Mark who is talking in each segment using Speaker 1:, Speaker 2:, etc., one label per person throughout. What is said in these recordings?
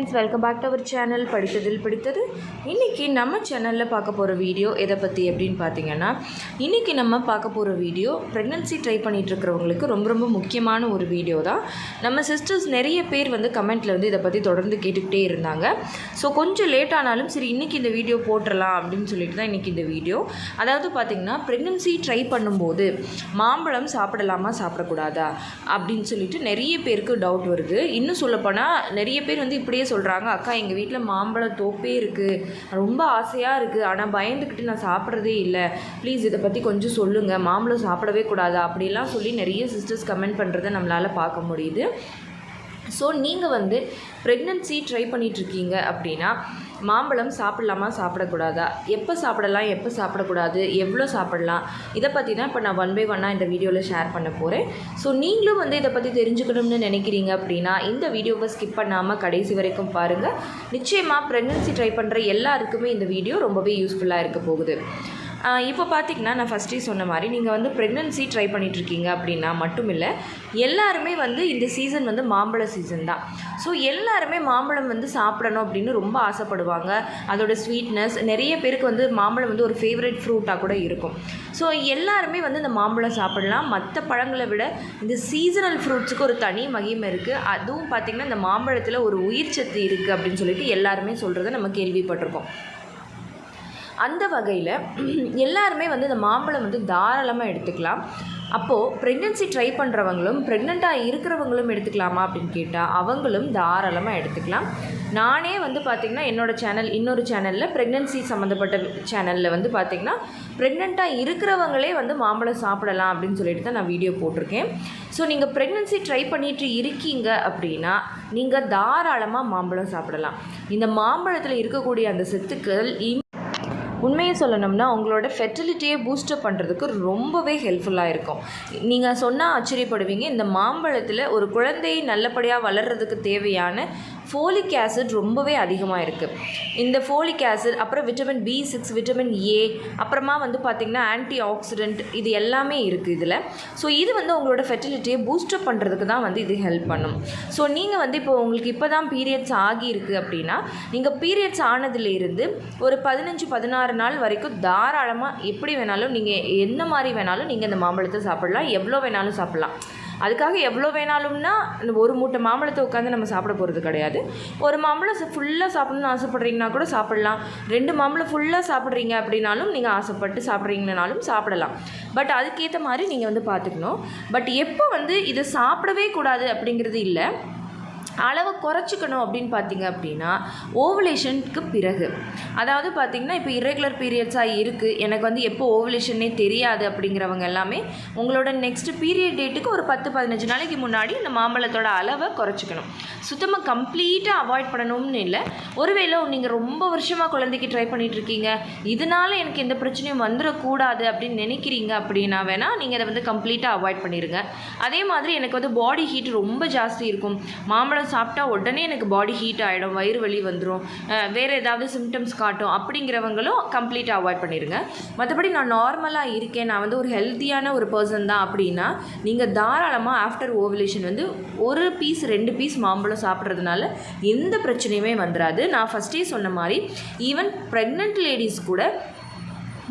Speaker 1: Friends welcome back to our channel படித்ததில் பிடித்தது. இன்றைக்கி நம்ம சேனலில் பார்க்க போகிற வீடியோ எதை பற்றி அப்படின்னு பார்த்தீங்கன்னா இன்றைக்கி நம்ம பார்க்க போகிற வீடியோ ப்ரெக்னென்சி ட்ரை பண்ணிட்டு இருக்கிறவங்களுக்கு ரொம்ப ரொம்ப முக்கியமான ஒரு வீடியோ தான். நம்ம சிஸ்டர்ஸ் நிறைய பேர் வந்து கமெண்ட்டில் வந்து இதை பற்றி தொடர்ந்து கேட்டுக்கிட்டே இருந்தாங்க. ஸோ கொஞ்சம் லேட் ஆனாலும் சரி இன்றைக்கி இந்த வீடியோ போட்டுடலாம் அப்படின்னு சொல்லிட்டு தான் இன்றைக்கி இந்த வீடியோ அதாவது பார்த்திங்கன்னா ப்ரெக்னன்சி ட்ரை பண்ணும்போது மாம்பழம் சாப்பிடலாமா சாப்பிடக்கூடாதா அப்படின்னு சொல்லிட்டு நிறைய பேருக்கு டவுட் வருது. இன்னும் சொல்லப்போனால் நிறைய பேர் வந்து இப்படியே சொல்கிறாங்க அக்கா எங்கள் வீட்டில் மாம்பழம் தோப்பே இருக்குது ரொம்ப ஆசையாக இருக்குது ஆனால் பயந்துக்கிட்டு நான் சாப்பிட்றதே இல்லை. ப்ளீஸ் இதை பற்றி கொஞ்சம் சொல்லுங்கள் மாம்பழம் சாப்பிடவே கூடாது? அப்படிலாம் சொல்லி நிறைய சிஸ்டர்ஸ் கமெண்ட் பண்ணுறதை நம்மளால் பார்க்க முடியுது. ஸோ நீங்கள் வந்து ப்ரெக்னன்சி ட்ரை பண்ணிகிட்ருக்கீங்க அப்படின்னா மாம்பழம் சாப்பிட்லாமா சாப்பிடக்கூடாதா? எப்போ சாப்பிடலாம் எப்போ சாப்பிடக்கூடாது எவ்வளோ சாப்பிடலாம்? இதை பற்றி தான் இப்போ நான் ஒன் பை ஒன்னாக இந்த வீடியோவில் ஷேர் பண்ண போகிறேன் ஸோ நீங்களும் வந்து இதை பற்றி தெரிஞ்சுக்கணும்னு நினைக்கிறீங்க அப்படின்னா இந்த வீடியோவை ஸ்கிப் பண்ணாமல் கடைசி வரைக்கும் பாருங்கள் நிச்சயமாக ப்ரெக்னன்சி ட்ரை பண்ணுற எல்லாருக்குமே இந்த வீடியோ ரொம்பவே யூஸ்ஃபுல்லாக இருக்க போகுது. இப்போ பார்த்திங்கன்னா நான் ஃபஸ்ட்டே சொன்ன மாதிரி நீங்கள் வந்து ப்ரெக்னன்சி ட்ரை பண்ணிகிட்ருக்கீங்க அப்படின்னா மட்டும் இல்லை எல்லாருமே வந்து இந்த சீசன் வந்து மாம்பழ சீசன் தான். ஸோ எல்லாருமே மாம்பழம் வந்து சாப்பிடணும் அப்படின்னு ரொம்ப ஆசைப்படுவாங்க. அதோட ஸ்வீட்னஸ் நிறைய பேருக்கு வந்து மாம்பழம் வந்து ஒரு ஃபேவரட் ஃப்ரூட்டாக கூட இருக்கும். ஸோ எல்லாருமே வந்து இந்த மாம்பழம் சாப்பிடலாம். மற்ற பழங்களை விட இந்த சீசனல் ஃப்ரூட்ஸுக்கு ஒரு தனி மகிமை இருக்குது அதுவும் பார்த்திங்கன்னா இந்த மாம்பழத்தில் ஒரு உயிர் சத்து இருக்குது அப்படின்னு சொல்லிட்டு எல்லாருமே சொல்கிறத நம்ம கேள்விப்பட்டிருக்கோம். அந்த வகையில் எல்லாருமே வந்து இந்த மாம்பழம் வந்து தாராளமாக எடுத்துக்கலாம். அப்போது ப்ரெக்னென்சி ட்ரை பண்ணுறவங்களும் ப்ரெக்னெண்ட்டாக இருக்கிறவங்களும் எடுத்துக்கலாமா அப்படின்னு கேட்டால் அவங்களும் தாராளமாக எடுத்துக்கலாம். நானே வந்து பார்த்திங்கன்னா என்னோடய சேனல் இன்னொரு சேனலில் ப்ரெக்னென்சி சம்மந்தப்பட்ட சேனலில் வந்து பார்த்திங்கன்னா ப்ரெக்னெண்ட்டாக இருக்கிறவங்களே வந்து மாம்பழம் சாப்பிடலாம் அப்படின்னு சொல்லிட்டு தான் நான் வீடியோ போட்டிருக்கேன். ஸோ நீங்கள் ப்ரெக்னென்சி ட்ரை பண்ணிட்டு இருக்கீங்க அப்படின்னா நீங்கள் தாராளமாக மாம்பழம் சாப்பிடலாம். இந்த மாம்பழத்தில் இருக்கக்கூடிய அந்த சத்துக்கள் இன் உண்மையை சொல்லணும்னா உங்களோட ஃபெர்டிலிட்டியை பூஸ்டப் பண்ணுறதுக்கு ரொம்பவே ஹெல்ப்ஃபுல்லாக இருக்கும். நீங்கள் சொன்னால் ஆச்சரியப்படுவீங்க இந்த மாம்பழத்தில் ஒரு குழந்தையை நல்லபடியாக வளர்கிறதுக்கு தேவையான ஃபோலிக் ஆசிட் ரொம்பவே அதிகமாக இருக்குது இந்த ஃபோலிக் ஆசிட் அப்புறம் vitamin B six vitamin A அப்புறமா வந்து பார்த்திங்கன்னா ஆன்டி ஆக்சிடென்ட் இது எல்லாமே இருக்குது இதில். ஸோ இது வந்து உங்களோட ஃபெர்டிலிட்டியை பூஸ்டப் பண்ணுறதுக்கு தான் வந்து இது ஹெல்ப் பண்ணும். ஸோ நீங்கள் வந்து இப்போ உங்களுக்கு இப்போ தான் பீரியட்ஸ் ஆகியிருக்கு அப்படின்னா நீங்கள் பீரியட்ஸ் ஆனதுலேருந்து ஒரு பதினஞ்சு பதினாறு நாள் வரைக்கும் தாராளமாக எப்படி வேணாலும் நீங்கள் என்ன மாதிரி வேணாலும் நீங்கள் இந்த மாம்பழத்தை சாப்பிடலாம் எவ்வளோ வேணாலும் சாப்பிடலாம். அதுக்காக எவ்வளோ வேணாலும்னா இந்த ஒரு மூட்டை மாம்பழத்தை உட்காந்து நம்ம சாப்பிட போகிறது கிடையாது. ஒரு மாம்பழம் ஃபுல்லாக சாப்பிடணும்னு ஆசைப்பட்றீங்கன்னா கூட சாப்பிடலாம். ரெண்டு மாம்பழம் ஃபுல்லாக சாப்பிட்றீங்க அப்படின்னாலும் நீங்கள் ஆசைப்பட்டு சாப்பிட்றீங்கனாலும் சாப்பிடலாம். பட் அதுக்கேற்ற மாதிரி நீங்கள் வந்து பார்த்துக்கணும். பட் எப்போ வந்து இதை சாப்பிடவே கூடாது அப்படிங்கிறது இல்லை. அளவை குறைச்சிக்கணும் அப்படின்னு பார்த்தீங்க அப்படின்னா ஓவலேஷனுக்கு பிறகு. அதாவது பார்த்திங்கன்னா இப்போ இரெகுலர் பீரியட்ஸாக இருக்குது எனக்கு வந்து எப்போ ஓவலேஷனே தெரியாது அப்படிங்கிறவங்க எல்லாமே உங்களோட நெக்ஸ்ட் பீரியட் டேட்டுக்கு ஒரு பத்து பதினஞ்சு நாளைக்கு முன்னாடி இந்த மாம்பழத்தோட அளவை குறைச்சிக்கணும். சுத்தமாக கம்ப்ளீட்டாக அவாய்ட் பண்ணணும்னு இல்லை. ஒருவேளை நீங்கள் ரொம்ப வருஷமாக குழந்தைக்கு ட்ரை பண்ணிகிட்ருக்கீங்க இருக்கீங்க. இதனால எனக்கு எந்த பிரச்சனையும் வந்துடக்கூடாது அப்படின்னு நினைக்கிறீங்க அப்படின்னா வேணால் நீங்கள் அதை வந்து கம்ப்ளீட்டாக அவாய்ட் பண்ணிடுங்க அதே மாதிரி எனக்கு வந்து பாடி ஹீட் ரொம்ப ஜாஸ்தி இருக்கும். மாம்பழம் சாப்பிட்டா உடனே எனக்கு பாடி ஹீட் ஆகிடும் வயிறு வலி வந்துடும் வேறு ஏதாவது சிம்டம்ஸ் காட்டும் அப்படிங்கிறவங்களும் கம்ப்ளீட்டாக அவாய்ட் பண்ணிடுங்க மற்றபடி நான் நார்மலாக இருக்கேன் நான் வந்து ஒரு ஹெல்த்தியான ஒரு பர்சன் தான் அப்படின்னா நீங்கள் தாராளமாக ஆஃப்டர் ஓவலேஷன் வந்து ஒரு பீஸ் ரெண்டு பீஸ் மாம்பழம் சாப்பிட்றதுனால எந்த பிரச்சனையுமே வந்துடாது நான் ஃபஸ்ட்டே சொன்ன மாதிரி ஈவன் ப்ரெக்னென்ட் லேடிஸ் கூட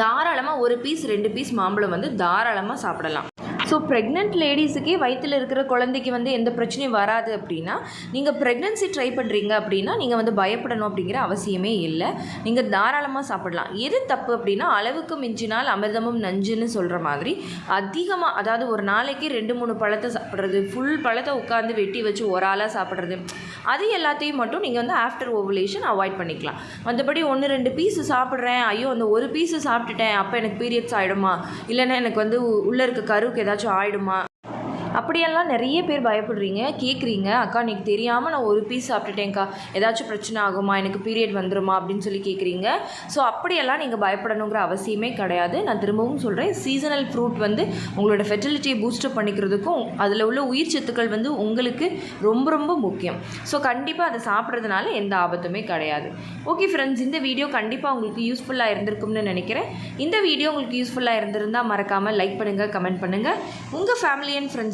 Speaker 1: தாராளமாக ஒரு பீஸ் ரெண்டு பீஸ் மாம்பழம் வந்து தாராளமாக சாப்பிடலாம். ஸோ ப்ரெக்னென்ட் லேடிஸுக்கே வயிற்றில் இருக்கிற குழந்தைக்கு வந்து எந்த பிரச்சனையும் வராது அப்படின்னா நீங்கள் ப்ரெக்னென்சி ட்ரை பண்ணுறீங்க அப்படின்னா நீங்கள் வந்து பயப்படணும் அப்படிங்கிற அவசியமே இல்லை. நீங்கள் தாராளமாக சாப்பிடலாம். எது தப்பு அப்படின்னா அளவுக்கு மிஞ்சினால் அமிர்தமும் நஞ்சுன்னு சொல்கிற மாதிரி அதிகமாக அதாவது ஒரு நாளைக்கு ரெண்டு மூணு பழத்தை சாப்பிட்றது ஃபுல் பழத்தை உட்காந்து வெட்டி வச்சு ஒரு ஆளாக சாப்பிட்றது அது எல்லாத்தையும் மட்டும் நீங்கள் வந்து ஆஃப்டர் ஓவலேஷன் அவாய்ட் பண்ணிக்கலாம். மற்றபடி ஒன்று ரெண்டு பீஸ் சாப்பிட்றேன் ஐயோ அந்த ஒரு பீஸு சாப்பிட்டுட்டேன் அப்போ எனக்கு பீரியட்ஸ் ஆகிடுமா இல்லைன்னா எனக்கு வந்து உள்ளே இருக்க கருவுக்கு ஏதாச்சும் ஆகிடுமா அப்படியெல்லாம் நிறைய பேர் பயப்படுறீங்க கேட்குறீங்க அக்கா எனக்கு தெரியாமல் நான் ஒரு பீஸ் சாப்பிட்டுட்டேன்க்கா. ஏதாச்சும் பிரச்சனை ஆகுமா? எனக்கு பீரியட் வந்துருமா? அப்படின்னு சொல்லி கேட்குறீங்க ஸோ அப்படியெல்லாம் நீங்கள் பயப்படணுங்கிற அவசியமே கிடையாது. நான் திரும்பவும் சொல்கிறேன் சீசனல் ஃப்ரூட் வந்து உங்களோட ஃபெர்டிலிட்டியை பூஸ்டப் பண்ணிக்கிறதுக்கும் அதில் உள்ள உயிர் சத்துக்கள் வந்து உங்களுக்கு ரொம்ப ரொம்ப முக்கியம். ஸோ கண்டிப்பாக அதை சாப்பிட்றதுனால எந்த ஆபத்துமே கிடையாது. ஓகே ஃப்ரெண்ட்ஸ் இந்த வீடியோ கண்டிப்பாக உங்களுக்கு யூஸ்ஃபுல்லாக இருந்திருக்கும்னு நினைக்கிறேன். இந்த வீடியோ உங்களுக்கு யூஸ்ஃபுல்லாக இருந்திருந்தால் மறக்காமல் லைக் பண்ணுங்கள் கமெண்ட் பண்ணுங்கள் உங்கள் ஃபேமிலி அண்ட்